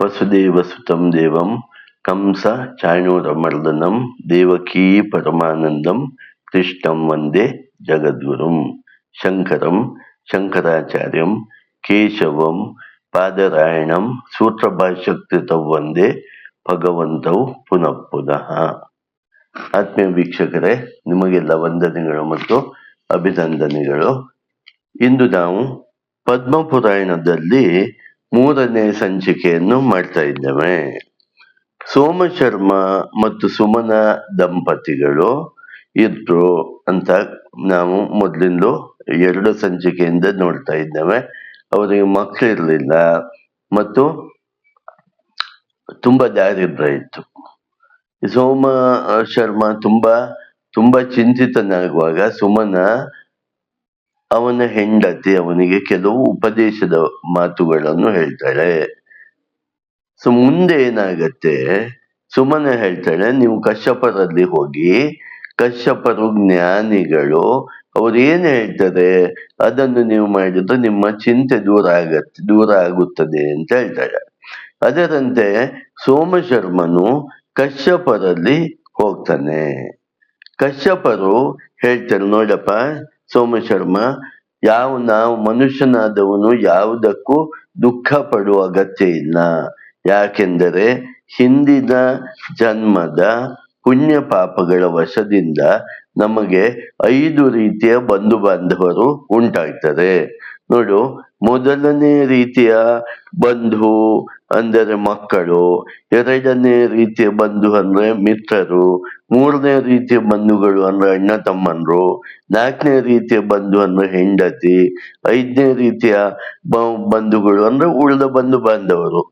ವಸುದೇವಸುತಂ ದೇವಂ ಕಂಸ ಚಾಣೂರಮರ್ದನಂ ದೇವಕೀ ಪರಮಾನಂದಂ ಕೃಷ್ಣಂ ವಂದೇ ಜಗದ್ಗುರುಂ ಶಂಕರಂ ಶಂಕರಾಚಾರ್ಯಂ ಕೇಶವಂ ಪಾದರಾಯಣಂ ಸೂತ್ರಭಾಷ್ಯಕೃತೌ ವಂದೇ ಭಗವಂತೌ ಪುನಃ ಪುನಃ. ಆತ್ಮೀಯ ವೀಕ್ಷಕರೇ, ನಿಮಗೆಲ್ಲ ವಂದನೆಗಳು ಮತ್ತು ಅಭಿನಂದನೆಗಳು. ಇಂದು ನಾವು ಪದ್ಮಪುರಾಣದಲ್ಲಿ ಮೂರನೇ ಸಂಚಿಕೆಯನ್ನು ಮಾಡ್ತಾ ಇದ್ದೇವೆ. ಸೋಮಶರ್ಮ ಮತ್ತು ಸುಮನ ದಂಪತಿಗಳು ಇದ್ರು ಅಂತ ನಾವು ಮೊದಲಿಂದ ಎರಡು ಸಂಚಿಕೆಯಿಂದ ನೋಡ್ತಾ ಇದ್ದೇವೆ. ಅವರಿಗೆ ಮಕ್ಕಳಿರ್ಲಿಲ್ಲ ಮತ್ತು ತುಂಬಾ ದಾರಿದ್ರ್ಯ ಇತ್ತು. ಸೋಮ ಶರ್ಮ ತುಂಬಾ ತುಂಬಾ ಚಿಂತಿತನಾಗುವಾಗ ಸುಮನ ಅವನ ಹೆಂಡತಿ ಅವನಿಗೆ ಕೆಲವು ಉಪದೇಶದ ಮಾತುಗಳನ್ನು ಹೇಳ್ತಾಳೆ. ಸೊ, ಮುಂದೆ ಏನಾಗತ್ತೆ? ಸುಮ್ಮನೆ ಹೇಳ್ತಾಳೆ, ನೀವು ಕಶ್ಯಪರಲ್ಲಿ ಹೋಗಿ, ಕಶ್ಯಪರು ಜ್ಞಾನಿಗಳು, ಅವ್ರು ಏನ್ ಹೇಳ್ತಾರೆ? ಅದನ್ನು ನೀವು ಮಾಡಿದ್ರೆ ನಿಮ್ಮ ಚಿಂತೆ ದೂರ ಆಗತ್ತೆ, ದೂರ ಆಗುತ್ತದೆ ಅಂತ ಹೇಳ್ತಾಳೆ. ಅದರಂತೆ ಸೋಮಶರ್ಮನು ಕಶ್ಯಪರಲ್ಲಿ ಹೋಗ್ತಾನೆ. ಕಶ್ಯಪರು ಹೇಳ್ತಾರೆ ನೋಡಪ್ಪ ಸೋಮಶರ್ಮ ಯಾವ ನಾವು ಮನುಷ್ಯನಾದವನು ಯಾವುದಕ್ಕೂ ದುಃಖ ಪಡುವ ಅಗತ್ಯ ಇಲ್ಲ. ಯಾಕೆಂದರೆ ಹಿಂದಿನ ಜನ್ಮದ ಪುಣ್ಯ ಪಾಪಗಳ ವಶದಿಂದ ನಮಗೆ ಐದು ರೀತಿಯ ಬಂಧು ಬಾಂಧವರು ಉಂಟಾಗ್ತಾರೆ ನೋಡು, ಮೊದಲನೇ ರೀತಿಯ ಬಂಧು ಅಂದರೆ ಮಕ್ಕಳು, ಎರಡನೇ ರೀತಿಯ ಬಂಧು ಅಂದ್ರೆ ಮಿತ್ರರು ಮೂರನೇ ರೀತಿಯ ಬಂಧುಗಳು ಅಂದ್ರೆ ಅಣ್ಣ ತಮ್ಮಂದ್ರು, ನಾಲ್ಕನೇ ರೀತಿಯ ಬಂಧು ಅಂದ್ರೆ ಹೆಂಡತಿ, ಐದನೇ ರೀತಿಯ ಬಂಧುಗಳು ಅಂದ್ರೆ ಉಳಿದ ಬಂಧು ಬಾಂಧವರು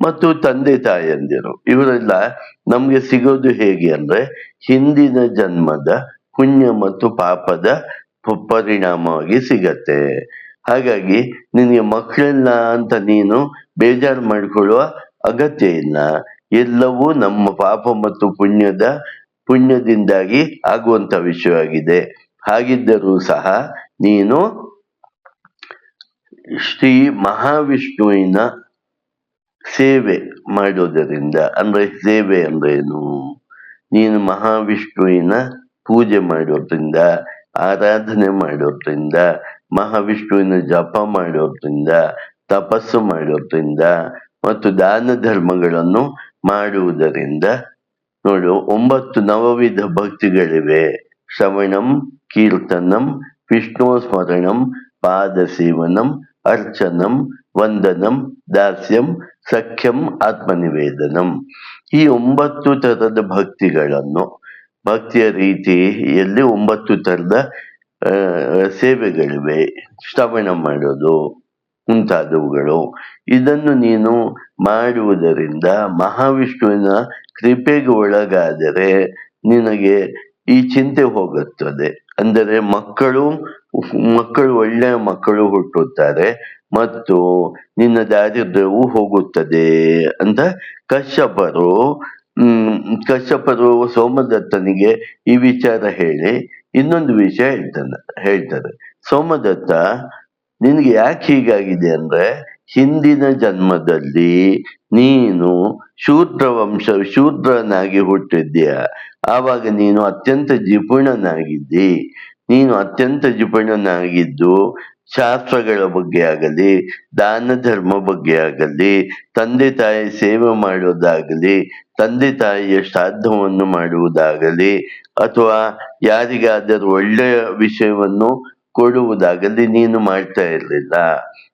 ಮತ್ತು ತಂದೆ ತಾಯಂದಿರು. ಇವರೆಲ್ಲ ನಮ್ಗೆ ಸಿಗೋದು ಹೇಗೆ ಅಂದ್ರೆ ಹಿಂದಿನ ಜನ್ಮದ ಪುಣ್ಯ ಮತ್ತು ಪಾಪದ ಪರಿಣಾಮವಾಗಿ ಸಿಗತ್ತೆ. ಹಾಗಾಗಿ ನಿನಗೆ ಮಕ್ಕಳಿಲ್ಲ ಅಂತ ನೀನು ಬೇಜಾರು ಮಾಡ್ಕೊಳ್ಳುವ ಅಗತ್ಯ ಇಲ್ಲ. ಎಲ್ಲವೂ ನಮ್ಮ ಪಾಪ ಮತ್ತು ಪುಣ್ಯದ ಪುಣ್ಯದಿಂದಾಗಿ ಆಗುವಂತ ವಿಷಯವಾಗಿದೆ. ಹಾಗಿದ್ದರೂ ಸಹ ನೀನು ಶ್ರೀ ಮಹಾವಿಷ್ಣುವಿನ ಸೇವೆ ಮಾಡೋದರಿಂದ, ಅಂದ್ರೆ ಸೇವೆ ಅಂದ್ರೇನು? ನೀನು ಮಹಾವಿಷ್ಣುವಿನ ಪೂಜೆ ಮಾಡೋದ್ರಿಂದ, ಆರಾಧನೆ ಮಾಡೋದ್ರಿಂದ, ಮಹಾವಿಷ್ಣುವಿನ ಜಪ ಮಾಡೋದ್ರಿಂದ, ತಪಸ್ಸು ಮಾಡೋದ್ರಿಂದ, ಮತ್ತು ದಾನ ಧರ್ಮಗಳನ್ನು ಮಾಡುವುದರಿಂದ ನೋಡು, ಒಂಬತ್ತು ನವವಿಧ ಭಕ್ತಿಗಳಿವೆ. ಶ್ರವಣಂ ಕೀರ್ತನಂ, ವಿಷ್ಣು ಸ್ಮರಣಂ ಪಾದ ಸೇವನಂ ಅರ್ಚನಂ, ವಂದನಂ, ದಾಸ್ಯಂ, ಸಖ್ಯಂ, ಆತ್ಮನಿವೇದನಂ. ಈ ಒಂಬತ್ತು ತರದ ಭಕ್ತಿಗಳನ್ನು, ಭಕ್ತಿಯ ರೀತಿಯಲ್ಲಿ ಒಂಬತ್ತು ತರದ ಸೇವೆಗಳಿವೆ. ಶ್ರವಣ ಮಾಡೋದು, ಮುಂತಾದವುಗಳು. ಇದನ್ನು ನೀನು ಮಾಡುವುದರಿಂದ ಮಹಾವಿಷ್ಣುವಿನ ಕೃಪೆಗೆ ಒಳಗಾದರೆ ನಿನಗೆ ಈ ಚಿಂತೆ ಹೋಗುತ್ತದೆ. ಅಂದರೆ ಮಕ್ಕಳು ಮಕ್ಕಳು ಒಳ್ಳೆಯ ಮಕ್ಕಳು ಹುಟ್ಟುತ್ತಾರೆ ಮತ್ತು ನಿನ್ನ ದಾರಿದ್ರ್ಯವು ಹೋಗುತ್ತದೆ ಅಂತ ಕಶ್ಯಪರು ಕಶ್ಯಪರು ಸೋಮದತ್ತನಿಗೆ ಈ ವಿಚಾರ ಹೇಳಿ ಇನ್ನೊಂದು ವಿಷಯ ಹೇಳ್ತಾನೆ, ಹೇಳ್ತಾರೆ. ಸೋಮದತ್ತ, ನಿನಗೆ ಯಾಕೆ ಹೀಗಾಗಿದೆ ಅಂದ್ರೆ ಹಿಂದಿನ ಜನ್ಮದಲ್ಲಿ ನೀನು ಶೂದ್ರ ವಂಶ ಶೂದ್ರನಾಗಿ ಹುಟ್ಟಿದ್ಯಾ. ಆವಾಗ ನೀನು ಅತ್ಯಂತ ಜಿಪುಣನಾಗಿದ್ದಿ ನೀನು ಅತ್ಯಂತ ಜಿಪುಣನಾಗಿದ್ದು ಶಾಸ್ತ್ರಗಳ ಬಗ್ಗೆ ಆಗಲಿ, ದಾನ ಧರ್ಮ ಬಗ್ಗೆ ಆಗಲಿ, ತಂದೆ ತಾಯಿ ಸೇವೆ ಮಾಡೋದಾಗಲಿ ತಂದೆ ತಾಯಿಯ ಶ್ರಾದ್ದವನ್ನು ಮಾಡುವುದಾಗಲಿ, ಅಥವಾ ಯಾರಿಗಾದರೂ ಒಳ್ಳೆಯ ವಿಷಯವನ್ನು ಕೊಡುವುದಾಗಲಿ, ನೀನು ಮಾಡ್ತಾ ಇರಲಿಲ್ಲ.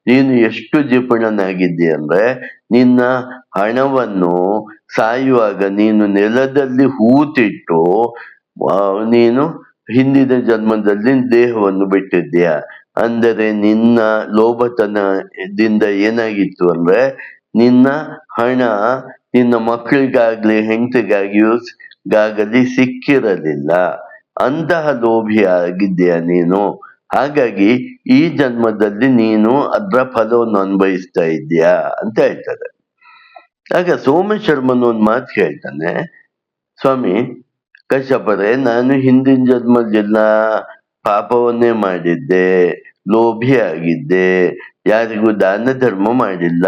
ನೀನು ಎಷ್ಟು ಜಿಪುಣನಾಗಿದ್ದಿ ಅಂದ್ರೆ ನಿನ್ನ ಹಣವನ್ನು ಸಾಯುವಾಗ ನೀನು ನೆಲದಲ್ಲಿ ಹೂತಿಟ್ಟು ನೀನು ಹಿಂದಿನ ಜನ್ಮದಲ್ಲಿ ದೇಹವನ್ನು ಬಿಟ್ಟಿದ್ದೀಯ? ಅಂದರೆ ನಿನ್ನ ಲೋಭತನದಿಂದ ಏನಾಗಿತ್ತು ಅಂದ್ರೆ, ನಿನ್ನ ಹಣ ನಿನ್ನ ಮಕ್ಕಳಿಗಾಗ್ಲಿ ಹೆಂಡತಿಗಾಗಿಯೂ ಗಾಗಲಿ ಸಿಕ್ಕಿರಲಿಲ್ಲ. ಅಂತಹ ಲೋಭಿ ಆಗಿದ್ದೀಯ ನೀನು? ಹಾಗಾಗಿ ಈ ಜನ್ಮದಲ್ಲಿ ನೀನು ಅದ್ರ ಫಲವನ್ನು ಅನುಭವಿಸ್ತಾ ಇದ್ದೀಯಾ ಅಂತ ಹೇಳ್ತಾರೆ. ಆಗ ಸೋಮಶರ್ಮನ ಒಂದು ಮಾತು ಹೇಳ್ತಾನೆ, ಸ್ವಾಮಿ, ಕಶ್ಯಪರೇ, ನಾನು ಹಿಂದಿನ ಜನ್ಮದೆಲ್ಲ ಪಾಪವನ್ನೇ ಮಾಡಿದ್ದೆ, ಲೋಭಿ ಆಗಿದ್ದೆ, ಯಾರಿಗೂ ದಾನ ಧರ್ಮ ಮಾಡಿಲ್ಲ.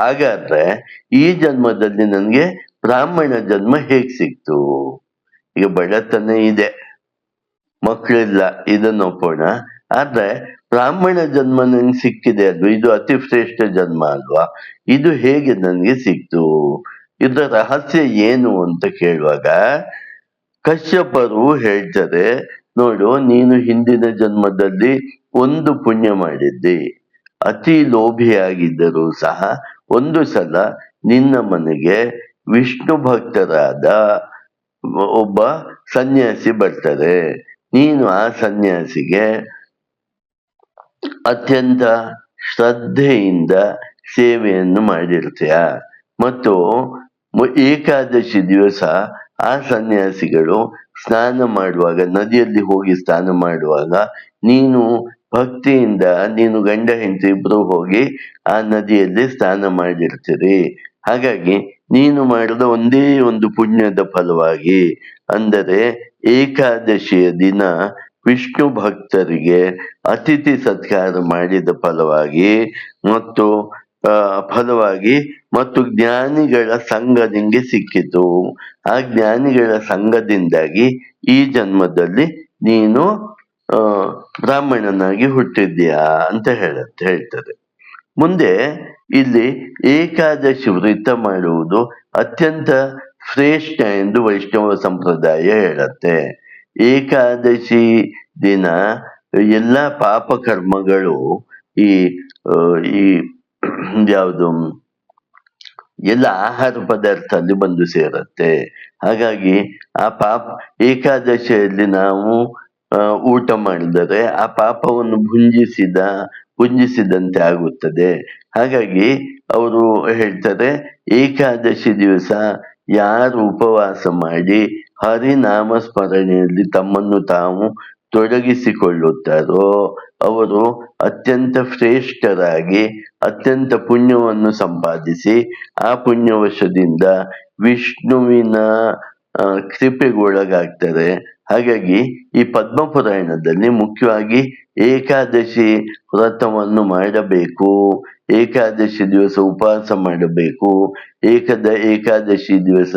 ಹಾಗಾದ್ರೆ ಈ ಜನ್ಮದಲ್ಲಿ ನನಗೆ ಬ್ರಾಹ್ಮಣ ಜನ್ಮ ಹೇಗ್ ಸಿಕ್ತು? ಈಗ ಬಡತನ ಇದೆ. ಮಕ್ಕಳಿಲ್ಲ ಇದನ್ನು ಒಪ್ಪೋಣ ಆದ್ರೆ ಬ್ರಾಹ್ಮಣ ಜನ್ಮ ನಂಗೆ ಸಿಕ್ಕಿದೆ ಅದು ಇದು ಅತಿ ಶ್ರೇಷ್ಠ ಜನ್ಮ ಅಲ್ವಾ? ಇದು ಹೇಗೆ ನನಗೆ ಸಿಕ್ತು? ಇದರ ರಹಸ್ಯ ಏನು ಅಂತ ಕೇಳುವಾಗ, ಕಶ್ಯಪರು ಹೇಳ್ತಾರೆ, ನೋಡು, ನೀನು ಹಿಂದಿನ ಜನ್ಮದಲ್ಲಿ ಒಂದು ಪುಣ್ಯ ಮಾಡಿದ್ದಿ. ಅತಿ ಲೋಭಿಯಾಗಿದ್ದರೂ ಸಹ ಒಂದು ಸಲ ನಿನ್ನ ಮನೆಗೆ ವಿಷ್ಣು ಭಕ್ತರಾದ ಒಬ್ಬ ಸನ್ಯಾಸಿ ಬರ್ತಾರೆ. ನೀನು ಆ ಸನ್ಯಾಸಿಗೆ ಅತ್ಯಂತ ಶ್ರದ್ಧೆಯಿಂದ ಸೇವೆಯನ್ನು ಮಾಡಿರ್ತೀಯ ಮತ್ತು ಏಕಾದಶಿ ದಿವಸ ಆ ಸನ್ಯಾಸಿಗಳು ಸ್ನಾನ ಮಾಡುವಾಗ, ನದಿಯಲ್ಲಿ ಹೋಗಿ ಸ್ನಾನ ಮಾಡುವಾಗ, ನೀನು ಭಕ್ತಿಯಿಂದ, ನೀನು ಗಂಡ ಹೆಂಡತಿ ಇಬ್ರು ಹೋಗಿ ಆ ನದಿಯಲ್ಲಿ ಸ್ನಾನ ಮಾಡಿರ್ತೀರಿ ಹಾಗಾಗಿ ನೀನು ಮಾಡಿದ ಒಂದೇ ಒಂದು ಪುಣ್ಯದ ಫಲವಾಗಿ, ಅಂದರೆ ಏಕಾದಶಿಯ ದಿನ ವಿಷ್ಣು ಭಕ್ತರಿಗೆ ಅತಿಥಿ ಸತ್ಕಾರ ಮಾಡಿದ ಫಲವಾಗಿ ಮತ್ತು ಫಲವಾಗಿ ಮತ್ತು ಜ್ಞಾನಿಗಳ ಸಂಘ ನಿಂಗೆ ಸಿಕ್ಕಿತು. ಆ ಜ್ಞಾನಿಗಳ ಸಂಘದಿಂದಾಗಿ ಈ ಜನ್ಮದಲ್ಲಿ ನೀನು ಬ್ರಾಹ್ಮಣನಾಗಿ ಹುಟ್ಟಿದ್ಯಾ ಅಂತ ಹೇಳ ಹೇಳ್ತಾರೆ ಮುಂದೆ ಇಲ್ಲಿ ಏಕಾದಶಿ ವೃತ್ತ ಮಾಡುವುದು ಅತ್ಯಂತ ಶ್ರೇಷ್ಠ ಎಂದು ವೈಷ್ಣವ ಸಂಪ್ರದಾಯ ಹೇಳತ್ತೆ. ಏಕಾದಶಿ ದಿನ, ಎಲ್ಲ ಪಾಪ ಕರ್ಮಗಳು ಈ ಈ ಯಾವುದು, ಎಲ್ಲ ಆಹಾರ ಪದಾರ್ಥ ಅಲ್ಲಿ ಬಂದು ಸೇರತ್ತೆ. ಹಾಗಾಗಿ ಆ ಪಾಪ, ಏಕಾದಶಿಯಲ್ಲಿ ನಾವು ಊಟ ಮಾಡಿದರೆ ಆ ಪಾಪವನ್ನು ಭುಂಜಿಸಿದ ಪುಂಜಿಸಿದಂತೆ ಆಗುತ್ತದೆ. ಹಾಗಾಗಿ ಅವರು ಹೇಳ್ತಾರೆ, ಏಕಾದಶಿ ದಿವಸ ಯಾರು ಉಪವಾಸ ಮಾಡಿ ಹರಿನಾಮ ಸ್ಮರಣೆಯಲ್ಲಿ ತಮ್ಮನ್ನು ತಾವು ತೊಡಗಿಸಿಕೊಳ್ಳುತ್ತಾರೋ, ಅವರು ಅತ್ಯಂತ ಶ್ರೇಷ್ಠರಾಗಿ ಅತ್ಯಂತ ಪುಣ್ಯವನ್ನು ಸಂಪಾದಿಸಿ, ಆ ಪುಣ್ಯವಶದಿಂದ ವಿಷ್ಣುವಿನ ಕೃಪೆಗೊಳಗಾಗ್ತಾರೆ. ಹಾಗಾಗಿ ಈ ಪದ್ಮ ಪುರಾಣದಲ್ಲಿ ಮುಖ್ಯವಾಗಿ ಏಕಾದಶಿ ವ್ರತವನ್ನು ಮಾಡಬೇಕು, ಏಕಾದಶಿ ದಿವಸ ಉಪವಾಸ ಮಾಡಬೇಕು, ಏಕದ ಏಕಾದಶಿ ದಿವಸ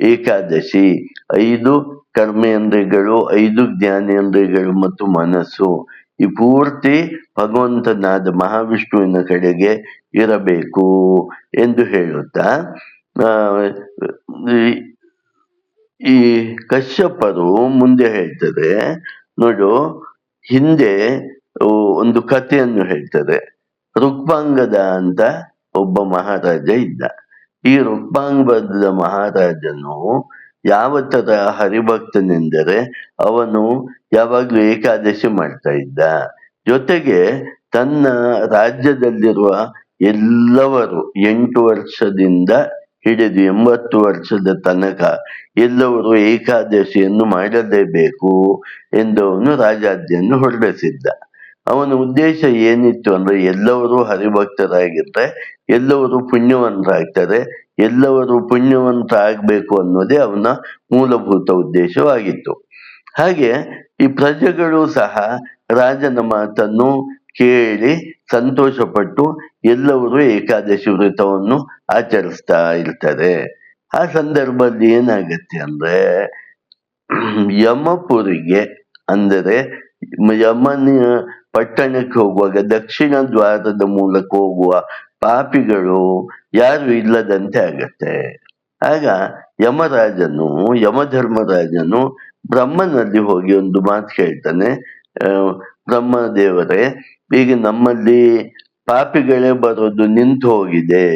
ಏಕಾದಶಿ, ಐದು ಕರ್ಮೇಂದ್ರಿಯಗಳು, ಐದು ಜ್ಞಾನೇಂದ್ರಿಯಗಳು ಮತ್ತು ಮನಸ್ಸು. ಈ ಪೂರ್ತಿ ಭಗವಂತನಾದ ಮಹಾವಿಷ್ಣುವಿನ ಕಡೆಗೆ ಇರಬೇಕು ಎಂದು ಹೇಳುತ್ತಾ ಈ- ಕಶ್ಯಪರು ಮುಂದೆ ಹೇಳ್ತಾರೆ, ನೋಡು, ಹಿಂದೆ ಒಂದು ಕಥೆಯನ್ನು ಹೇಳ್ತಾರೆ. ರುಕ್ಮಾಂಗದ ಅಂತ ಒಬ್ಬ ಮಹಾರಾಜ ಇದ್ದ. ಈ ರುಕ್ಮಾಂಗದ ಮಹಾರಾಜನು ಯಾವ ತರ ಹರಿಭಕ್ತನೆಂದರೆ ಅವನು ಯಾವಾಗ್ಲೂ ಏಕಾದಶಿ ಮಾಡ್ತಾ ಇದ್ದ. ಜೊತೆಗೆ ತನ್ನ ರಾಜ್ಯದಲ್ಲಿರುವ ಎಲ್ಲವರು ಎಂಟು ವರ್ಷದಿಂದ ಹಿಡಿದು ಎಂಬತ್ತು ವರ್ಷದ ತನಕ ಎಲ್ಲವರು ಏಕಾದಶಿಯನ್ನು ಮಾಡಲೇಬೇಕು ಎಂದವನು ರಾಜಾಜ್ಞೆಯನ್ನು ಹೊರಡಿಸಿದ್ದ. ಅವನ ಉದ್ದೇಶ ಏನಿತ್ತು ಅಂದ್ರೆ ಎಲ್ಲವರು ಹರಿಭಕ್ತರಾಗಿದ್ರೆ ಎಲ್ಲವರು ಪುಣ್ಯವಂತರಾಗ್ತಾರೆ, ಎಲ್ಲವರು ಪುಣ್ಯವಂತರಾಗಬೇಕು ಅನ್ನೋದೇ ಅವನ ಮೂಲಭೂತ ಉದ್ದೇಶವಾಗಿತ್ತು. ಹಾಗೆ ಈ ಪ್ರಜೆಗಳು ಸಹ ರಾಜನ ಮಾತನ್ನು ಕೇಳಿ ಸಂತೋಷಪಟ್ಟು ಎಲ್ಲವರು ಏಕಾದಶಿ ವ್ರತವನ್ನು ಆಚರಿಸ್ತಾ ಇರ್ತಾರೆ. ಆ ಸಂದರ್ಭದಲ್ಲಿ ಏನಾಗತ್ತೆ ಅಂದ್ರೆ ಯಮಪುರಿಗೆ, ಅಂದರೆ ಯಮನ ಪಟ್ಟಣಕ್ಕೆ ಹೋಗುವಾಗ, ದಕ್ಷಿಣ ದ್ವಾರದ ಮೂಲಕ ಹೋಗುವ ಪಾಪಿಗಳು ಯಾರು ಇಲ್ಲದಂತೆ ಆಗತ್ತೆ. ಆಗ ಯಮರಾಜನು, ಯಮಧರ್ಮರಾಜನು ಬ್ರಹ್ಮನಲ್ಲಿ ಹೋಗಿ ಒಂದು ಮಾತು ಕೇಳ್ತಾನೆ ಬ್ರಹ್ಮ ದೇವರೇ ಈಗ ನಮ್ಮಲ್ಲಿ ಪಾಪಿಗಳೇ ಬರೋದು ನಿಂತು ಹೋಗಿದೆ.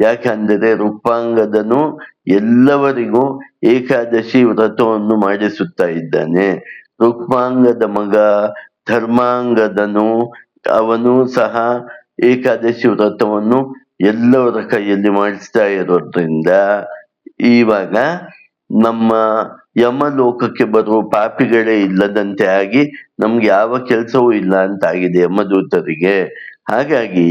ಯಾಕಂದರೆ ರೂಪಾಂಗದನು ಎಲ್ಲವರಿಗೂ ಏಕಾದಶಿ ವ್ರತವನ್ನು ಮಾಡಿಸುತ್ತಾ ಇದ್ದಾನೆ. ರುಕ್ಮಾಂಗದ ಮಗ ಧರ್ಮಾಂಗದನು ಅವನು ಸಹ ಏಕಾದಶಿ ವ್ರತವನ್ನು ಎಲ್ಲವರ ಕೈಯಲ್ಲಿ ಮಾಡಿಸ್ತಾ ಇರೋದ್ರಿಂದ ಇವಾಗ ನಮ್ಮ ಯಮಲೋಕಕ್ಕೆ ಬರುವ ಪಾಪಿಗಳೇ ಇಲ್ಲದಂತೆ ಆಗಿ ನಮ್ಗೆ ಯಾವ ಕೆಲಸವೂ ಇಲ್ಲ ಅಂತ ಆಗಿದೆ ಯಮದೂತರಿಗೆ. ಹಾಗಾಗಿ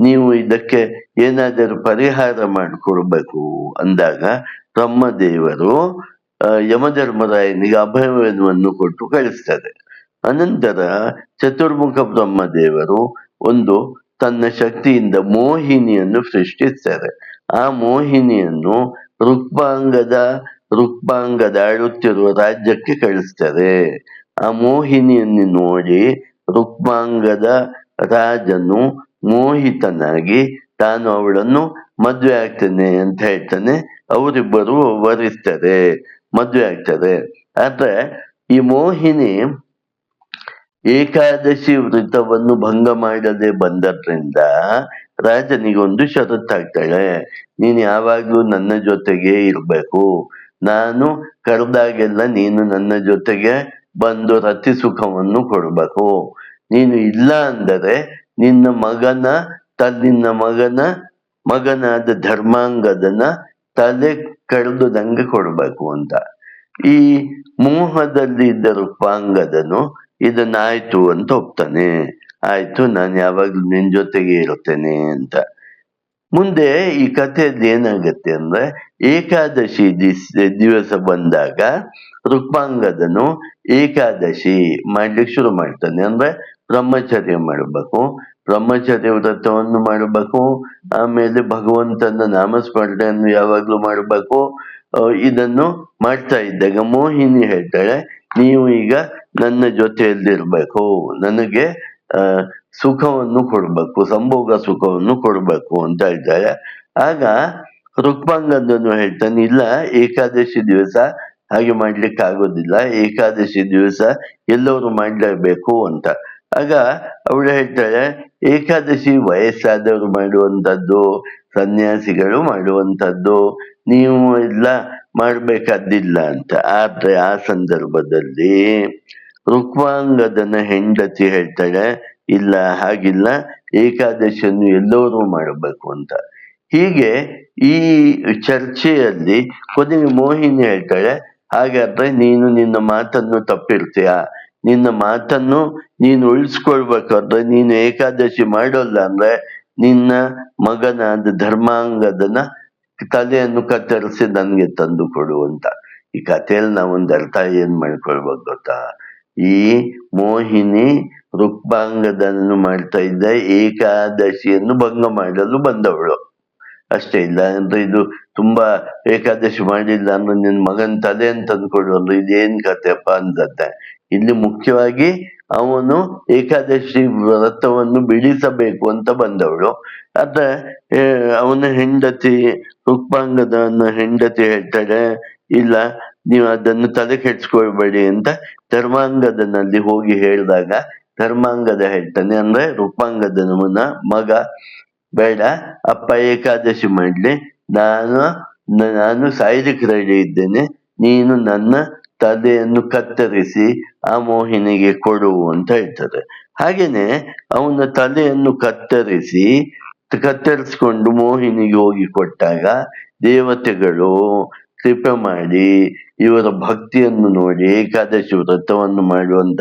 ನೀವು ಇದಕ್ಕೆ ಏನಾದರೂ ಪರಿಹಾರ ಮಾಡಿಕೊಡ್ಬೇಕು ಅಂದಾಗ ಬ್ರಹ್ಮದೇವರು ಆ, ಯಮಧರ್ಮರಾಯನಿಗೆ ಅಭಯವನ್ನು ಕೊಟ್ಟು ಕಳಿಸ್ತಾರೆ ಅನಂತರ ಚತುರ್ಮುಖ ಬ್ರಹ್ಮದೇವರು ಒಂದು ತನ್ನ ಶಕ್ತಿಯಿಂದ ಮೋಹಿನಿಯನ್ನು ಸೃಷ್ಟಿಸ್ತಾರೆ. ಆ ಮೋಹಿನಿಯನ್ನು ರುಕ್ಮಾಂಗದ ರುಕ್ಮಾಂಗದ ಆಳುತ್ತಿರುವ ರಾಜ್ಯಕ್ಕೆ ಕಳಿಸ್ತಾರೆ. ಆ ಮೋಹಿನಿಯನ್ನು ನೋಡಿ ರುಕ್ಮಾಂಗದ ರಾಜನು ಮೋಹಿತನಾಗಿ ತಾನು ಅವಳನ್ನು ಮದುವೆ ಆಗ್ತೇನೆ ಅಂತ ಹೇಳ್ತಾನೆ. ಅವರಿಬ್ಬರು ವರಿಸ್ತಾರೆ. ಮದುವೆ ಆಗ್ತಾರೆ ಆದ್ರೆ ಈ ಮೋಹಿನಿ ಏಕಾದಶಿ ವೃತವನ್ನು ಭಂಗ ಮಾಡದೆ ಬಂದದ್ರಿಂದ ರಾಜನಿಗೆ ಒಂದು ಷರತ್ತಾಗ್ತಾಳೆ ನೀನು ಯಾವಾಗ್ಲೂ ನನ್ನ ಜೊತೆಗೆ ಇರ್ಬೇಕು. ನಾನು ಕರೆದಾಗೆಲ್ಲ ನೀನು ನನ್ನ ಜೊತೆಗೆ ಬಂದು ರತಿ ಸುಖವನ್ನು ಕೊಡ್ಬೇಕು. ನೀನು ಇಲ್ಲ ಅಂದರೆ ನಿನ್ನ ಮಗನ ತನ್ನ ಮಗನ, ಮಗನಾದ ಧರ್ಮಾಂಗದನ ತಲೆ ಕಳೆದು ನಂಗೆ ಕೊಡ್ಬೇಕು ಅಂತ. ಈ ಮೋಹದಲ್ಲಿ ಇದ್ದ ರೂಪಾಂಗದನು ಇದನ್ನಾಯ್ತು ಅಂತ ಒಪ್ತಾನೆ. ಆಯ್ತು, ನಾನು ಯಾವಾಗ್ಲೂ ನಿನ್ ಜೊತೆಗೆ ಇರುತ್ತೇನೆ ಅಂತ. ಮುಂದೆ ಈ ಕಥೆಯಲ್ಲಿ ಏನಾಗತ್ತೆ ಅಂದ್ರೆ, ಏಕಾದಶಿ ದಿವಸ ಬಂದಾಗ ರುಕ್ಮಾಂಗದನು ಏಕಾದಶಿ ಮಾಡ್ಲಿಕ್ಕೆ ಶುರು ಮಾಡ್ತಾನೆ. ಅಂದ್ರೆ ಬ್ರಹ್ಮಚರ್ಯ ಮಾಡಬೇಕು. ಬ್ರಹ್ಮಚರ್ಯ ವ್ರತವನ್ನು ಮಾಡಬೇಕು. ಆಮೇಲೆ ಭಗವಂತನ ನಾಮಸ್ಮರಣೆಯನ್ನು ಯಾವಾಗ್ಲೂ ಮಾಡಬೇಕು. ಇದನ್ನು ಮಾಡ್ತಾ ಇದ್ದಾಗ ಮೋಹಿನಿ ಹೇಳ್ತಾಳೆ, ನೀವು ಈಗ ನನ್ನ ಜೊತೆಯಲ್ಲಿರಬೇಕು ನನಗೆ ಸುಖವನ್ನು ಕೊಡ್ಬೇಕು, ಸಂಭೋಗ ಸುಖವನ್ನು ಕೊಡ್ಬೇಕು ಅಂತ ಹೇಳ್ತಾಳೆ ಆಗ ರುಕ್ಮಾಂಗದನು ಹೇಳ್ತಾನೆ, ಇಲ್ಲ, ಏಕಾದಶಿ ದಿವಸ ಹಾಗೆ ಮಾಡ್ಲಿಕ್ಕೆ ಆಗೋದಿಲ್ಲ ಏಕಾದಶಿ ದಿವಸ ಎಲ್ಲರೂ ಮಾಡ್ಲೇಬೇಕು ಅಂತ. ಆಗ ಅವಳು ಹೇಳ್ತಾಳೆ, ಏಕಾದಶಿ ವಯಸ್ಸಾದವರು ಮಾಡುವಂಥದ್ದು, ಸನ್ಯಾಸಿಗಳು ಮಾಡುವಂಥದ್ದು, ನೀವು ಎಲ್ಲ ಮಾಡ್ಬೇಕಾದ್ದಿಲ್ಲ ಅಂತ. ಆದ್ರೆ ಆ ಸಂದರ್ಭದಲ್ಲಿ ರುಕ್ಮಾಂಗದನ ಹೆಂಡತಿ ಹೇಳ್ತಾಳೆ, ಇಲ್ಲ, ಹಾಗಿಲ್ಲ, ಏಕಾದಶಿಯನ್ನು ಎಲ್ಲರೂ ಮಾಡಬೇಕು ಅಂತ. ಹೀಗೆ ಈ ಚರ್ಚೆಯಲ್ಲಿ ಕೊನೆಗೆ ಮೋಹಿನಿ ಹೇಳ್ತಾಳೆ ಹಾಗಾದ್ರೆ ನೀನು ನಿನ್ನ ಮಾತನ್ನು ತಪ್ಪಿರ್ತೀಯ? ನಿನ್ನ ಮಾತನ್ನು ನೀನು ಉಳಿಸ್ಕೊಳ್ಬೇಕಾದ್ರೆ ನೀನು ಏಕಾದಶಿ ಮಾಡೋಲ್ಲ ಅಂದ್ರೆ ನಿನ್ನ ಮಗನಾದ ಧರ್ಮಾಂಗದನ ತಲೆಯನ್ನು ಕತ್ತರಿಸಿ ನನಗೆ ತಂದು ಕೊಡು ಅಂತ. ಈ ಕಥೆಯಲ್ಲಿ ನಾವೊಂದು ಅರ್ಥ ಏನ್ ಮಾಡ್ಕೊಳ್ಬೇಕು ಗೊತ್ತಾ? ಈ ಮೋಹಿನಿ ರುಕ್ಮಾಂಗದನ್ನು ಮಾಡ್ತಾ ಇದ್ದ ಏಕಾದಶಿಯನ್ನು ಭಂಗ ಮಾಡಲು ಬಂದವಳು. ಅಷ್ಟೇ ಇಲ್ಲ, ಅಂದ್ರೆ ಇದು ತುಂಬಾ ಏಕಾದಶಿ ಮಾಡಿಲ್ಲ ಅಂದ್ರೆ ನಿನ್ನ ಮಗನ ತಲೆ ಅಂತ ಅಂದ್ಕೊಡು ಅಂದ್ರೆ ಇದೇನ್ ಕಥೆಪ್ಪ ಅಂತ ಇಲ್ಲಿ ಮುಖ್ಯವಾಗಿ ಅವನು ಏಕಾದಶಿ ವ್ರತವನ್ನು ಬಿಡಿಸಬೇಕು ಅಂತ ಬಂದವಳು. ಅದ ಅವನ ಹೆಂಡತಿ ರುಕ್ಮಾಂಗದನ್ನ ಹೆಂಡತಿ ಹೇಳ್ತಾಳೆ, ಇಲ್ಲ ನೀವು ಅದನ್ನು ತಲೆ ಕೆಡ್ಸ್ಕೊಳ್ಬೇಡಿ ಅಂತ ಧರ್ಮಾಂಗದನಲ್ಲಿ ಹೋಗಿ ಹೇಳಿದಾಗ ಧರ್ಮಾಂಗದ ಹೇಳ್ತಾನೆ ಅಂದ್ರೆ ರೂಪಾಂಗದನ ಮಗ, ಬೇಡ, ಅಪ್ಪ ಏಕಾದಶಿ ಮಾಡ್ಲಿ, ನಾನು ನಾನು ಸಾಯ್ಲಿಕ್ಕೆ ರೆಡಿ ಇದ್ದೇನೆ, ನೀನು ನನ್ನ ತಲೆಯನ್ನು ಕತ್ತರಿಸಿ ಆ ಮೋಹಿನಿಗೆ ಕೊಡು ಅಂತ ಹೇಳ್ತಾರೆ. ಹಾಗೇನೆ ಅವನ ತಲೆಯನ್ನು ಕತ್ತರಿಸಿ ಕತ್ತರಿಸ್ಕೊಂಡು ಮೋಹಿನಿಗೆ ಹೋಗಿ ಕೊಟ್ಟಾಗ ದೇವತೆಗಳು ಕೃಪೆ ಮಾಡಿ, ಇವರ ಭಕ್ತಿಯನ್ನು ನೋಡಿ, ಏಕಾದಶಿ ವ್ರತವನ್ನು ಮಾಡುವಂತ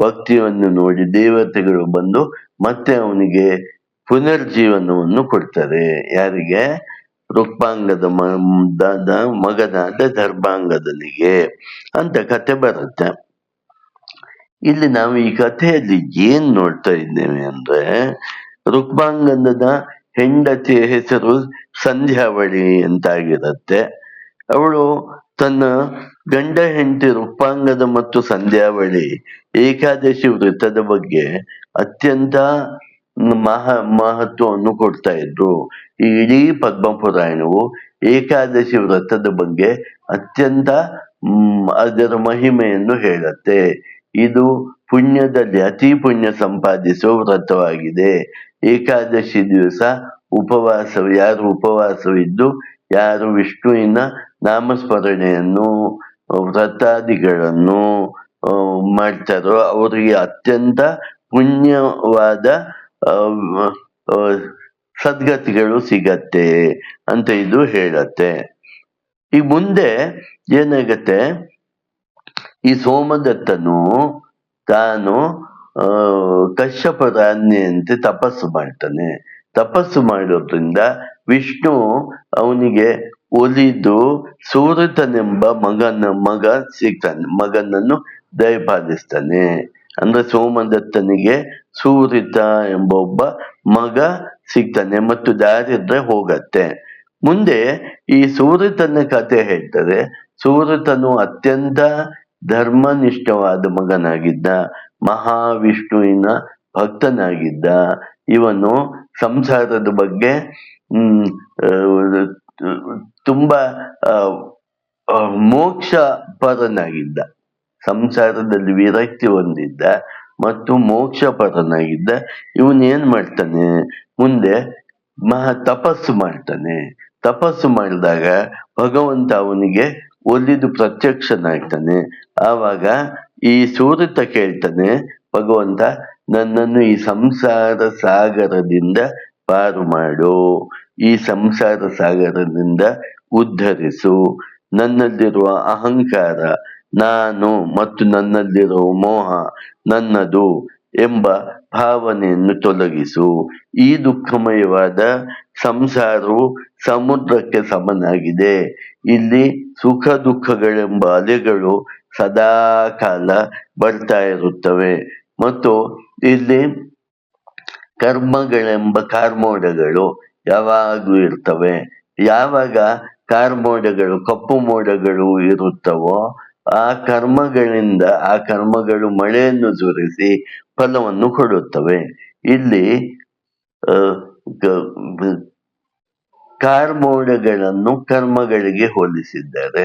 ಭಕ್ತಿಯನ್ನು ನೋಡಿ ದೇವತೆಗಳು ಬಂದು ಮತ್ತೆ ಅವನಿಗೆ ಪುನರ್ಜೀವನವನ್ನು ಕೊಡ್ತಾರೆ. ಯಾರಿಗೆ? ರುಕ್ಪಾಂಗದ ಮಗನಾದ ಧರ್ಮಾಂಗದನಿಗೆ ಅಂತ ಕತೆ ಬರುತ್ತೆ. ಇಲ್ಲಿ ನಾವು ಈ ಕಥೆಯಲ್ಲಿ ಏನ್ ನೋಡ್ತಾ ಇದ್ದೇವೆ ಅಂದ್ರೆ ರುಕ್ಪಾಂಗದ ಹೆಂಡತಿಯ ಹೆಸರು ಸಂಧ್ಯಾವಳಿ ಅಂತಾಗಿರತ್ತೆ. ಅವಳು ತನ್ನ ಗಂಡ ಹೆಂಡತಿ ರೂಪಾಂಗದ ಮತ್ತು ಸಂಧ್ಯಾವಳಿ ಏಕಾದಶಿ ವೃತ್ತದ ಬಗ್ಗೆ ಅತ್ಯಂತ ಮಹ ಮಹತ್ವವನ್ನು ಕೊಡ್ತಾ ಇದ್ರು. ಈ ಇಡೀ ಪದ್ಮಪುರಾಯಣವು ಏಕಾದಶಿ ವ್ರತದ ಬಗ್ಗೆ ಅತ್ಯಂತ ಅದರ ಮಹಿಮೆಯನ್ನು ಹೇಳುತ್ತೆ. ಇದು ಪುಣ್ಯದಲ್ಲಿ, ಅತಿ ಪುಣ್ಯ ಸಂಪಾದಿಸುವ ವ್ರತವಾಗಿದೆ ಏಕಾದಶಿ ದಿವಸ ಉಪವಾಸ ಯಾರು ಉಪವಾಸವಿದ್ದು, ಯಾರು ವಿಷ್ಣುವಿನ ನಾಮಸ್ಮರಣೆಯನ್ನು ವ್ರತಾದಿಗಳನ್ನು ಮಾಡ್ತಾರೋ ಅವರಿಗೆ ಅತ್ಯಂತ ಪುಣ್ಯವಾದ ಸದ್ಗತಿಗಳು ಸಿಗತ್ತೆ ಅಂತ ಇದು ಹೇಳತ್ತೆ ಈ ಮುಂದೆ ಏನಾಗತ್ತೆ ಈ ಸೋಮದತ್ತನು ತಾನು ಕಶ್ಯಪ ತಪಸ್ಸು ಮಾಡ್ತಾನೆ ತಪಸ್ಸು ಮಾಡೋದ್ರಿಂದ ವಿಷ್ಣು ಅವನಿಗೆ ಒಲಿದು ಸೂರತನೆಂಬ ಮಗನ ಮಗ ಸಿಗ್ತಾನೆ, ಮಗನನ್ನು ದಯಪಾಲಿಸ್ತಾನೆ. ಅಂದ್ರೆ ಸೋಮದತ್ತನಿಗೆ ಸೂರಿತ ಎಂಬ ಒಬ್ಬ ಮಗ ಸಿಗ್ತಾನೆ ಮತ್ತು ದಾರಿದ್ರೆ ಹೋಗತ್ತೆ. ಮುಂದೆ ಈ ಸೂರತನ ಕಥೆ ಹೇಳ್ತಾರೆ ಸೂರತನು ಅತ್ಯಂತ ಧರ್ಮನಿಷ್ಠವಾದ ಮಗನಾಗಿದ್ದ, ಮಹಾವಿಷ್ಣುವಿನ ಭಕ್ತನಾಗಿದ್ದ. ಇವನು ಸಂಸಾರದ ಬಗ್ಗೆ, ಹ್ಮ್ ತುಂಬಾ ಮೋಕ್ಷ ಪರನಾಗಿದ್ದ ಸಂಸಾರದಲ್ಲಿ ವಿರಕ್ತಿ ಹೊಂದಿದ್ದ ಮತ್ತು ಮೋಕ್ಷ ಪರನಾಗಿದ್ದ ಇವನ್ ಏನ್ ಮಾಡ್ತಾನೆ? ಮುಂದೆ ಮಹಾ ತಪಸ್ಸು ಮಾಡ್ತಾನೆ. ತಪಸ್ಸು ಮಾಡಿದಾಗ ಭಗವಂತ ಅವನಿಗೆ ಒಲಿದು ಪ್ರತ್ಯಕ್ಷನಾಗ್ತಾನೆ. ಆವಾಗ ಈ ಸೂರತ ಕೇಳ್ತಾನೆ, ಭಗವಂತ, ನನ್ನನ್ನು ಈ ಸಂಸಾರ ಸಾಗರದಿಂದ ಪಾರು ಮಾಡು. ಈ ಸಂಸಾರ ಸಾಗರದಿಂದ ಉದ್ಧರಿಸು. ನನ್ನಲ್ಲಿರುವ ಅಹಂಕಾರ, ನಾನು ಮತ್ತು ನನ್ನಲ್ಲಿರುವ ಮೋಹ ನನ್ನದು ಎಂಬ ಭಾವನೆಯನ್ನು ತೊಲಗಿಸು. ಈ ದುಃಖಮಯವಾದ ಸಂಸಾರವು ಸಮುದ್ರಕ್ಕೆ ಸಮನಾಗಿದೆ. ಇಲ್ಲಿ ಸುಖ ದುಃಖಗಳೆಂಬ ಅಲೆಗಳು ಸದಾ ಕಾಲ ಬರ್ತಾ ಇರುತ್ತವೆ. ಮತ್ತು ಇಲ್ಲಿ ಕರ್ಮಗಳೆಂಬ ಕಾರ್ಮೋಡಗಳು ಯಾವಾಗ್ಲೂ ಇರ್ತವೆ. ಯಾವಾಗ ಕಾರ್ಮೋಡಗಳು, ಕಪ್ಪು ಮೋಡಗಳು ಇರುತ್ತವೋ, ಆ ಕರ್ಮಗಳಿಂದ, ಆ ಕರ್ಮಗಳು ಮಳೆಯನ್ನು ಸುರಿಸಿ ಫಲವನ್ನು ಕೊಡುತ್ತವೆ. ಇಲ್ಲಿ ಕಾರ್ಮೋಡಗಳನ್ನು ಕರ್ಮಗಳಿಗೆ ಹೋಲಿಸಿದ್ದಾರೆ.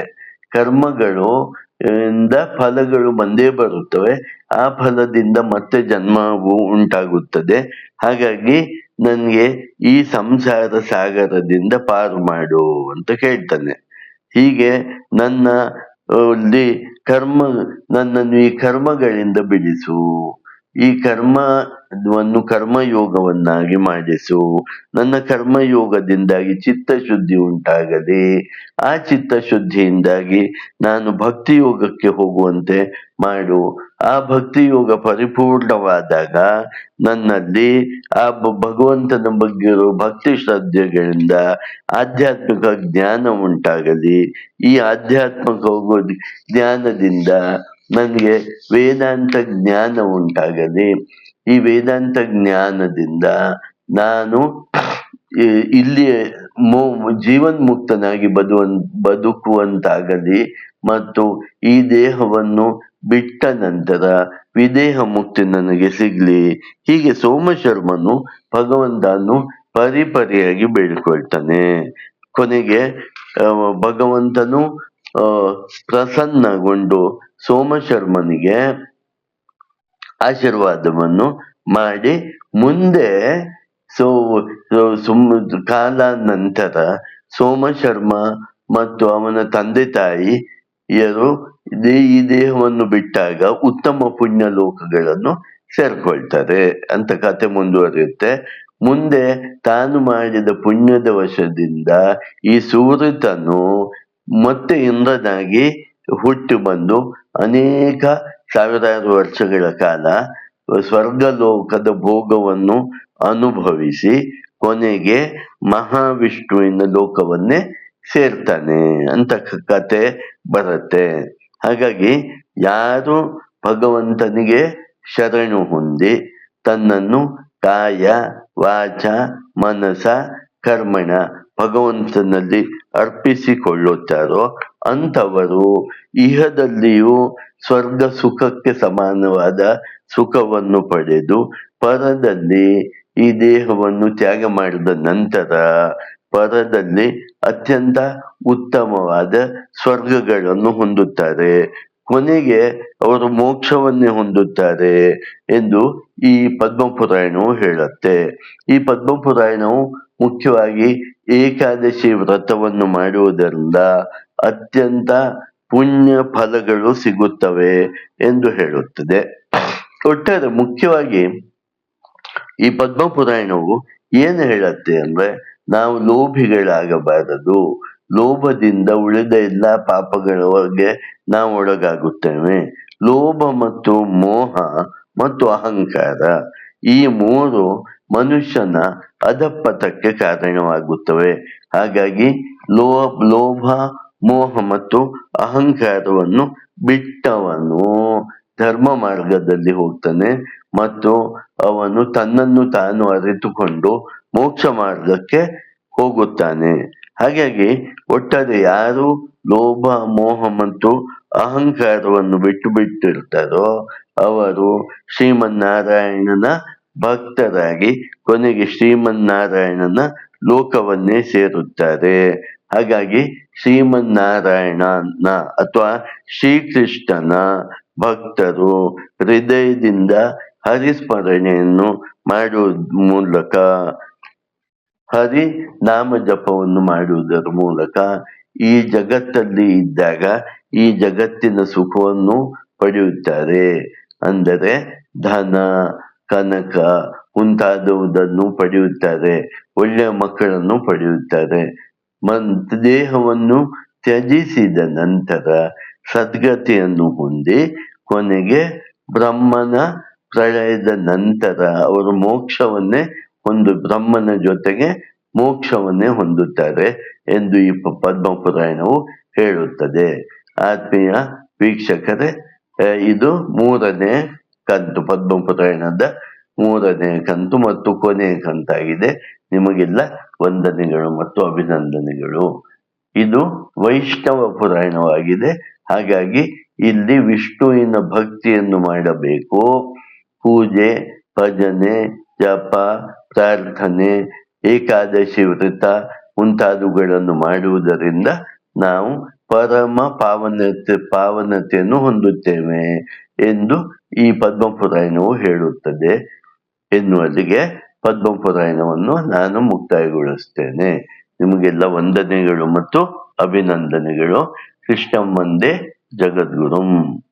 ಕರ್ಮಗಳು, ಇಂದ ಫಲಗಳು ಬಂದೇ ಬರುತ್ತವೆ. ಆ ಫಲದಿಂದ ಮತ್ತೆ ಜನ್ಮವು ಉಂಟಾಗುತ್ತದೆ. ಹಾಗಾಗಿ ನನ್ಗೆ ಈ ಸಂಸಾರ ಸಾಗರದಿಂದ ಪಾರು ಮಾಡು ಅಂತ ಕೇಳ್ತಾನೆ. ಹೀಗೆ ನನ್ನ ಅಲ್ಲಿ ಕರ್ಮ, ನನ್ನನ್ನು ಈ ಕರ್ಮಗಳಿಂದ ಬಿಡಿಸು. ಈ ಕರ್ಮವನ್ನು ಕರ್ಮಯೋಗವನ್ನಾಗಿ ಮಾಡಿಸು ನನ್ನ ಕರ್ಮಯೋಗದಿಂದಾಗಿ ಚಿತ್ತಶುದ್ಧಿ ಉಂಟಾಗಲಿ ಆ ಚಿತ್ತಶುದ್ಧಿಯಿಂದಾಗಿ ನಾನು ಭಕ್ತಿಯೋಗಕ್ಕೆ ಹೋಗುವಂತೆ ಮಾಡು. ಆ ಭಕ್ತಿಯೋಗ ಪರಿಪೂರ್ಣವಾದಾಗ ನನ್ನಲ್ಲಿ ಆ ಭಗವಂತನ ಬಗ್ಗೆ ಭಕ್ತಿ ಶ್ರದ್ಧೆಗಳಿಂದ ಆಧ್ಯಾತ್ಮಿಕ ಜ್ಞಾನ ಉಂಟಾಗಲಿ. ಈ ಆಧ್ಯಾತ್ಮಿಕ ಹೋಗೋ- ಜ್ಞಾನದಿಂದ ನನಗೆ ವೇದಾಂತ ಜ್ಞಾನ ಉಂಟಾಗಲಿ. ಈ ವೇದಾಂತ ಜ್ಞಾನದಿಂದ ನಾನು ಇಲ್ಲಿ ಮೋ- ಜೀವನ್ಮುಕ್ತನಾಗಿ ಬದುವನ್, ಬದುಕುವಂತಾಗಲಿ ಮತ್ತು ಈ ದೇಹವನ್ನು ಬಿಟ್ಟ ನಂತರ ವಿದೇಹ ಮುಕ್ತಿ ನನಗೆ ಸಿಗ್ಲಿ. ಹೀಗೆ ಸೋಮಶರ್ಮನು ಭಗವಂತನು ಪರಿಪರಿಯಾಗಿ ಬೇಡಿಕೊಳ್ತಾನೆ. ಕೊನೆಗೆ ಭಗವಂತನು ಪ್ರಸನ್ನಗೊಂಡು ಸೋಮಶರ್ಮನಿಗೆ ಆಶೀರ್ವಾದವನ್ನು ಮಾಡಿ ಮುಂದೆ ಸೊ ಸುಮ್, ಕಾಲ ನಂತರ ಸೋಮಶರ್ಮ ಮತ್ತು ಅವನ ತಂದೆ ತಾಯಿಯರು ಇದೇ ಈ ದೇಹವನ್ನು ಬಿಟ್ಟಾಗ ಉತ್ತಮ ಪುಣ್ಯ ಲೋಕಗಳನ್ನು ಸೇರ್ಕೊಳ್ತಾರೆ ಅಂತ ಕತೆ ಮುಂದುವರಿಯುತ್ತೆ. ಮುಂದೆ ತಾನು ಮಾಡಿದ ಪುಣ್ಯದ ವಶದಿಂದ ಈ ಸೂರತನು ಮತ್ತೆ ಇಂದ್ರನಾಗಿ ಹುಟ್ಟಿ ಬಂದು ಅನೇಕ ಸಾವಿರಾರು ವರ್ಷಗಳ ಕಾಲ ಸ್ವರ್ಗಲೋಕದ ಭೋಗವನ್ನು ಅನುಭವಿಸಿ ಕೊನೆಗೆ ಮಹಾವಿಷ್ಣುವಿನ ಲೋಕವನ್ನೇ ಸೇರ್ತಾನೆ ಅಂತ ಕತೆ ಬರುತ್ತೆ. ಹಾಗಾಗಿ ಯಾರು ಭಗವಂತನಿಗೆ ಶರಣು ಹೊಂದಿ ತನ್ನನ್ನು ಕಾಯ, ವಾಚ, ಮನಸ, ಕರ್ಮಣ ಭಗವಂತನಲ್ಲಿ ಅರ್ಪಿಸಿಕೊಳ್ಳುತ್ತಾರೋ ಅಂಥವರು ಇಹದಲ್ಲಿಯೂ ಸ್ವರ್ಗ ಸುಖಕ್ಕೆ ಸಮಾನವಾದ ಸುಖವನ್ನು ಪಡೆದು ಪರದಲ್ಲಿ ಈ ದೇಹವನ್ನು ತ್ಯಾಗ ಮಾಡಿದ ನಂತರ ಪರದಲ್ಲಿ ಅತ್ಯಂತ ಉತ್ತಮವಾದ ಸ್ವರ್ಗಗಳನ್ನು ಹೊಂದುತ್ತಾರೆ. ಕೊನೆಗೆ ಅವರು ಮೋಕ್ಷವನ್ನೇ ಹೊಂದುತ್ತಾರೆ ಎಂದು ಈ ಪದ್ಮಪುರಾಯಣವು ಹೇಳುತ್ತೆ. ಈ ಪದ್ಮಪುರಾಯಣವು ಮುಖ್ಯವಾಗಿ ಏಕಾದಶಿ ವ್ರತವನ್ನು ಮಾಡುವುದರಿಂದ ಅತ್ಯಂತ ಪುಣ್ಯ ಫಲಗಳು ಸಿಗುತ್ತವೆ ಎಂದು ಹೇಳುತ್ತದೆ. ಒಟ್ಟಾರೆ ಮುಖ್ಯವಾಗಿ ಈ ಪದ್ಮ ಪದ್ಮಪುರಾಣವು ಏನು ಹೇಳುತ್ತೆ ಅಂದ್ರೆ ನಾವು ಲೋಭಿಗಳಾಗಬಾರದು, ಲೋಭದಿಂದ ಉಳಿದ ಎಲ್ಲಾ ಪಾಪಗಳಿಗೆ ನಾವು ಒಳಗಾಗುತ್ತೇವೆ. ಲೋಭ ಮತ್ತು ಮೋಹ ಮತ್ತು ಅಹಂಕಾರ ಈ ಮೂರು ಮನುಷ್ಯನ ಅಧಪತಕ್ಕೆ ಕಾರಣವಾಗುತ್ತವೆ. ಹಾಗಾಗಿ ಲೋ ಲೋಭ, ಮೋಹ ಮತ್ತು ಅಹಂಕಾರವನ್ನು ಬಿಟ್ಟವನು. ಧರ್ಮ ಮಾರ್ಗದಲ್ಲಿ ಹೋಗ್ತಾನೆ ಮತ್ತು ಅವನು ತನ್ನನ್ನು ತಾನು ಅರಿತುಕೊಂಡು ಮೋಕ್ಷ ಮಾರ್ಗಕ್ಕೆ ಹೋಗುತ್ತಾನೆ. ಹಾಗಾಗಿ ಒಟ್ಟಾರೆ ಯಾರು ಲೋಭ, ಮೋಹ ಮತ್ತು ಅಹಂಕಾರವನ್ನು ಬಿಟ್ಟು ಬಿಟ್ಟಿರ್ತಾರೋ ಅವರು ಶ್ರೀಮನ್ನಾರಾಯಣನ ಭಕ್ತರಾಗಿ ಕೊನೆಗೆ ಶ್ರೀಮನ್ನಾರಾಯಣನ ಲೋಕವನ್ನೇ ಸೇರುತ್ತಾರೆ. ಹಾಗಾಗಿ ಶ್ರೀಮನ್ನಾರಾಯಣನ ಅಥವಾ ಶ್ರೀಕೃಷ್ಣನ ಭಕ್ತರು ಹೃದಯದಿಂದ ಹರಿಸ್ಮರಣೆಯನ್ನು ಮಾಡುವ ಮೂಲಕ, ಹರಿ ನಾಮ ಜಪವನ್ನು ಮಾಡುವುದರ ಮೂಲಕ ಈ ಜಗತ್ತಲ್ಲಿ ಇದ್ದಾಗ ಈ ಜಗತ್ತಿನ ಸುಖವನ್ನು ಪಡೆಯುತ್ತಾರೆ. ಅಂದರೆ ಧನ ಕನಕ ಮುಂತಾದವುದನ್ನು ಪಡೆಯುತ್ತಾರೆ, ಒಳ್ಳೆಯ ಮಕ್ಕಳನ್ನು ಪಡೆಯುತ್ತಾರೆ. ಮತ್ ದೇಹವನ್ನು ತ್ಯಜಿಸಿದ ನಂತರ ಸದ್ಗತಿಯನ್ನು ಹೊಂದಿ ಕೊನೆಗೆ ಬ್ರಹ್ಮನ ಪ್ರಳಯದ ನಂತರ ಅವರು ಮೋಕ್ಷವನ್ನೇ ಒಂದು ಬ್ರಹ್ಮನ ಜೊತೆಗೆ ಮೋಕ್ಷವನ್ನೇ ಹೊಂದುತ್ತಾರೆ ಎಂದು ಈ ಪದ್ಮ ಪುರಾಣವು ಹೇಳುತ್ತದೆ. ಆತ್ಮೀಯ ವೀಕ್ಷಕರೇ ಇದು ಮೂರನೇ ಕಂತು ಪದ್ಮ ಪುರಾಣದ ಮೂರನೇ ಕಂತು ಮತ್ತು ಕೊನೆಯ ಕಂತಾಗಿದೆ. ನಿಮಗೆಲ್ಲ ವಂದನೆಗಳು ಮತ್ತು ಅಭಿನಂದನೆಗಳು. ಇದು ವೈಷ್ಣವ ಪುರಾಣವಾಗಿದೆ. ಹಾಗಾಗಿ ಇಲ್ಲಿ ವಿಷ್ಣುವಿನ ಭಕ್ತಿಯನ್ನು ಮಾಡಬೇಕು. ಪೂಜೆ, ಭಜನೆ, ಜಪ, ಪ್ರಾರ್ಥನೆ, ಏಕಾದಶಿ ವ್ರತ ಮುಂತಾದವುಗಳನ್ನು ಮಾಡುವುದರಿಂದ ನಾವು ಪರಮ ಪಾವನತೆ ಪಾವನತೆಯನ್ನು ಹೊಂದುತ್ತೇವೆ ಎಂದು ಈ ಪದ್ಮಪುರಾಯಣವು ಹೇಳುತ್ತದೆ. ಎನ್ನುವಲ್ಲಿಗೆ ಪದ್ಮಪುರಾಯಣವನ್ನು ನಾನು ಮುಕ್ತಾಯಗೊಳಿಸ್ತೇನೆ. ನಿಮಗೆಲ್ಲ ವಂದನೆಗಳು ಮತ್ತು ಅಭಿನಂದನೆಗಳು. ಕೃಷ್ಣ ಮಂದೆ ಜಗದ್ಗುರುಂ.